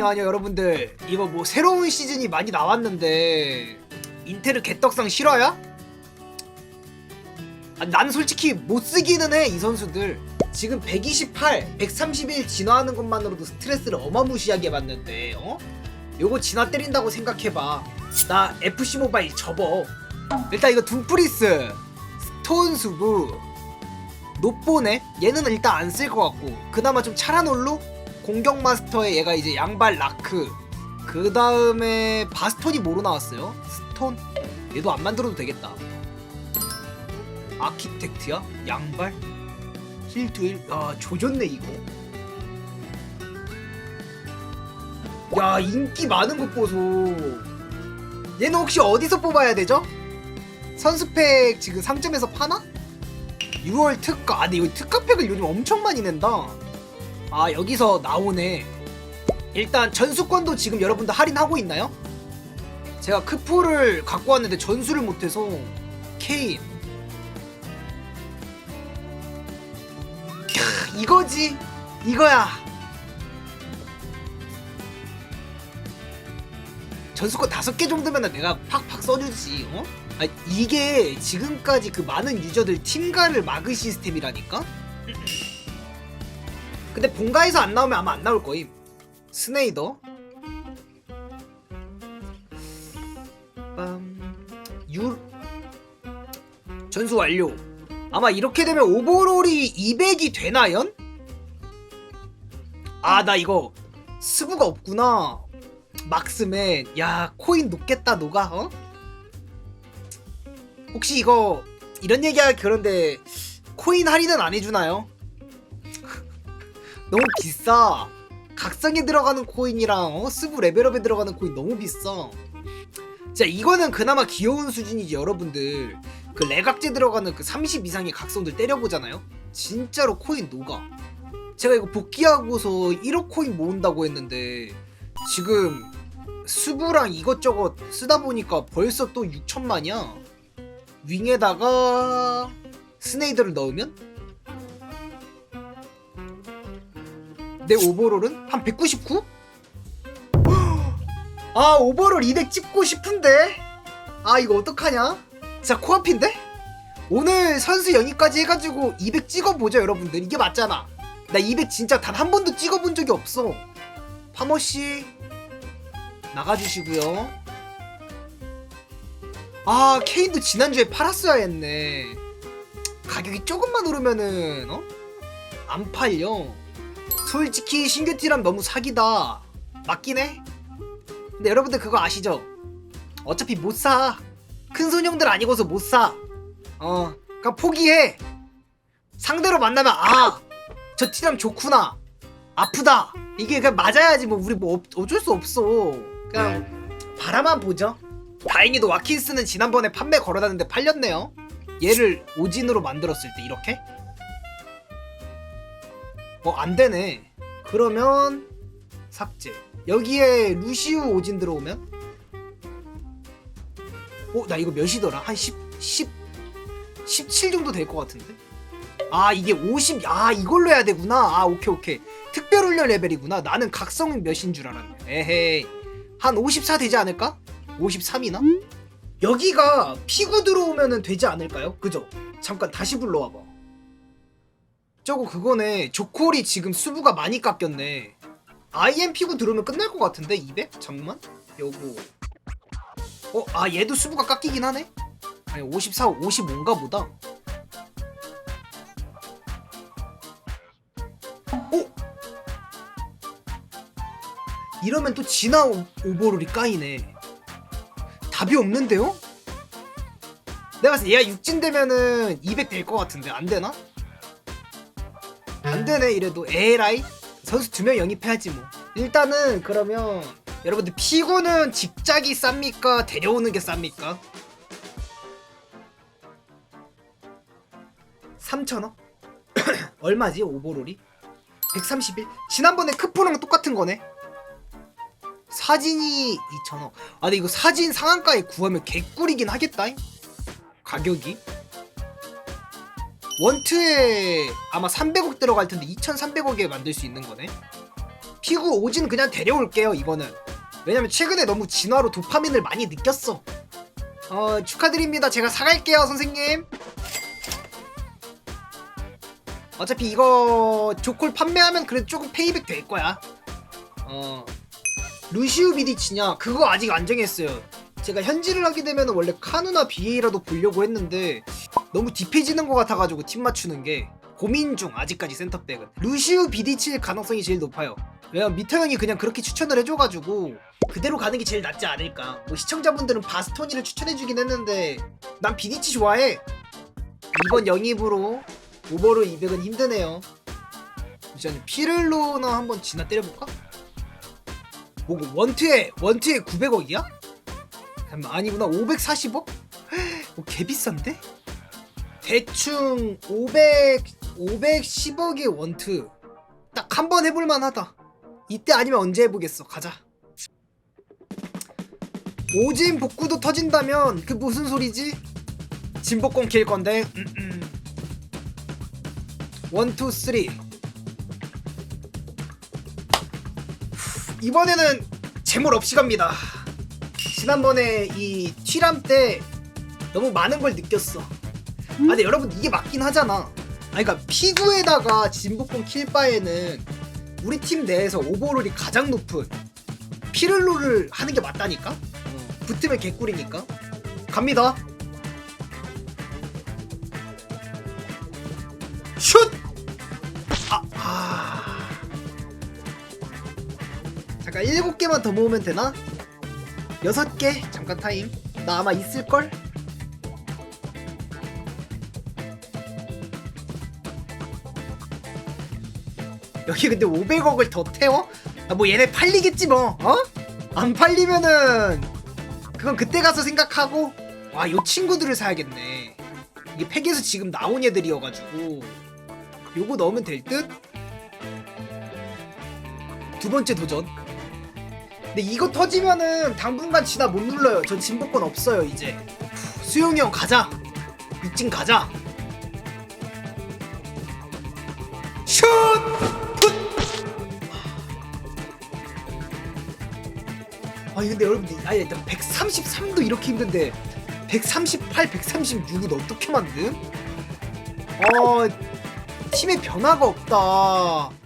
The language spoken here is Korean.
아니요 아니요 여러분들. 이거 뭐 새로운 시즌이 많이 나왔는데 인테르 개떡상 실화야? 아, 난 솔직히 못 쓰기는 해 이 선수들. 지금 128, 131 진화하는 것만으로도 스트레스를 어마무시하게 받는데 어? 요거 진화 때린다고 생각해봐. 나 FC 모바일 접어. 일단 이거 둠프리스 스톤 수브 노보네? 얘는 일단 안 쓸 것 같고. 그나마 좀 차라놀루 공격 마스터에 얘가 이제 양발 라크 그 다음에 바스톤이 뭐로 나왔어요? 스톤? 얘도 안 만들어도 되겠다 아키텍트야? 양발? 힐투일? 야 조졌네 이거 야 인기 많은 것 보소 얘는 혹시 어디서 뽑아야 되죠? 선수팩 지금 상점에서 파나? 6월 특가 아 근데 여기 특가팩을 요즘 엄청 많이 낸다 아 여기서 나오네 일단 전수권도 지금 여러분들 할인하고 있나요? 제가 크포를 갖고 왔는데 전수를 못해서 케인 캬, 이거지 이거야 전수권 다섯 개 정도면 내가 팍팍 써주지 어? 아, 이게 지금까지 그 많은 유저들 팀가를 막을 시스템이라니까? 근데 본가에서 안 나오면 아마 안 나올 거임. 스네이더. 빰. 유. 전수 완료. 아마 이렇게 되면 오버롤이 200이 되나연? 아, 나 이거 스부가 없구나. 막스맨. 야, 코인 높겠다, 너가, 어? 혹시 이거 이런 얘기하기 그런데 코인 할인은 안 해주나요? 너무 비싸. 각성에 들어가는 코인이랑 어? 스부 레벨업에 들어가는 코인 너무 비싸. 자 이거는 그나마 귀여운 수준이지 여러분들. 그 레각제 들어가는 그 30 이상의 각성들 때려보잖아요. 진짜로 코인 녹아. 제가 이거 복귀하고서 1억 코인 모은다고 했는데 지금 수부랑 이것저것 쓰다 보니까 벌써 또 6천만이야. 윙에다가 스네이드를 넣으면 내 오버롤은 한 199? 아 오버롤 200 찍고 싶은데? 아 이거 어떡하냐? 진짜 코앞인데? 오늘 선수 연기까지 해가지고 200 찍어보죠 여러분들. 이게 맞잖아. 나 200 진짜 단 한 번도 찍어본 적이 없어. 파머씨 나가주시고요. 아 케인도 지난주에 팔았어야 했네. 가격이 조금만 오르면은 어? 안 팔려 솔직히 신규티람 너무 사기다. 맞긴 해. 근데 여러분들 그거 아시죠? 어차피 못사 큰 손형들 아니고서 못사. 어 그냥 포기해. 상대로 만나면 아 저 티람 좋구나. 아프다. 이게 그냥 맞아야지 뭐 우리 뭐 어- 어쩔 수 없어. 그냥 바라만 보죠. 다행히도 와킨스는 지난번에 판매 걸어놨는데 팔렸네요. 얘를 오진으로 만들었을 때 이렇게? 어 안 되네. 그러면 삭제. 여기에 루시우 오진 들어오면? 어 나 이거 몇이더라? 한 10, 10, 17 정도 될 것 같은데? 아 이게 50, 아 이걸로 해야 되구나. 아 오케이 오케이. 특별 훈련 레벨이구나. 나는 각성 몇인 줄 알았네. 에헤이. 한 54 되지 않을까? 53이나? 여기가 피구 들어오면 되지 않을까요? 그죠? 잠깐 다시 불러와봐. 저거 그거네. 조콜이 지금 수부가 많이 깎였네. IM 피구 들어오면 끝날 것 같은데? 200? 잠만. 요거. 어, 아 얘도 수부가 깎이긴 하네? 아니 54, 55인가 보다. 어? 이러면 또 진화 오- 오버롤이 까이네. 답이 없는데요? 내가 봤을 때 얘가 육진 되면은 200 될 것 같은데 안 되나? 안 되네 이래도 에라이 선수 두 명 영입해야지 뭐 일단은 그러면 여러분들 피구는 직작이 쌉니까 데려오는 게 쌉니까? 3천원? 얼마지 오버롤이? 131? 지난번에 크포랑 똑같은 거네 사진이 2,000원. 아, 근데 이거 사진 상한가에 구하면 개꿀이긴 하겠다. 가격이. 원트에 아마 300억 들어갈 텐데 2,300억에 만들 수 있는 거네. 피구 오진 그냥 데려올게요 이거는. 왜냐면 최근에 너무 진화로 도파민을 많이 느꼈어. 어 축하드립니다. 제가 사갈게요 선생님. 어차피 이거 조콜 판매하면 그래도 조금 페이백 될 거야. 어 루시우 비디치냐? 그거 아직 안 정했어요. 제가 현질을 하게 되면 원래 카누나 비에이라도 보려고 했는데 너무 딥해지는 것 같아가지고 팀 맞추는 게 고민 중 아직까지 센터백은 루시우 비디치일 가능성이 제일 높아요 왜냐면 미터 형이 그냥 그렇게 추천을 해줘가지고 그대로 가는 게 제일 낫지 않을까 뭐 시청자분들은 바스토니를 추천해주긴 했는데 난 비디치 좋아해 이번 영입으로 오버로 200은 힘드네요 잠시만요 피를로나 한번 지나 때려볼까? 뭐고 원투에 원투에 900억이야? 잠깐만 아니구나 540억? 뭐 개비싼데? 대충 500 510억의 원투. 딱 한 번 해볼 만 하다. 이때 아니면 언제 해보겠어? 가자. 오진 복구도 터진다면 그 무슨 소리지? 진복권 킬 건데. 음, 음. 원투 쓰리. 이번에는 재물 없이 갑니다. 지난번에 이 튀람 때 너무 많은 걸 느꼈어 아 근데 여러분 이게 맞긴 하잖아 아니 그니까 피구에다가 진복권 킬 바에는 우리 팀 내에서 오버롤이 가장 높은 피를로를 하는 게 맞다니까 어, 붙으면 개꿀이니까 갑니다 슛! 아, 아. 잠깐 7개만 더 모으면 되나? 6개? 잠깐 타임 나 아마 있을 걸? 여기 근데 500억을 더 태워? 아, 뭐 얘네 팔리겠지 뭐 어? 안 팔리면은 그건 그때 가서 생각하고 와 요 친구들을 사야겠네 이게 팩에서 지금 나온 애들이어가지고 요거 넣으면 될 듯? 두 번째 도전 근데 이거 터지면은 당분간 지나 못 눌러요 전 진복권 없어요 이제 후, 수용이 형 가자 미팅 가자 슛! 아니 근데 여러분들 아니 일단 133도 이렇게 힘든데 138, 136은 어떻게 만듦? 어 팀에 변화가 없다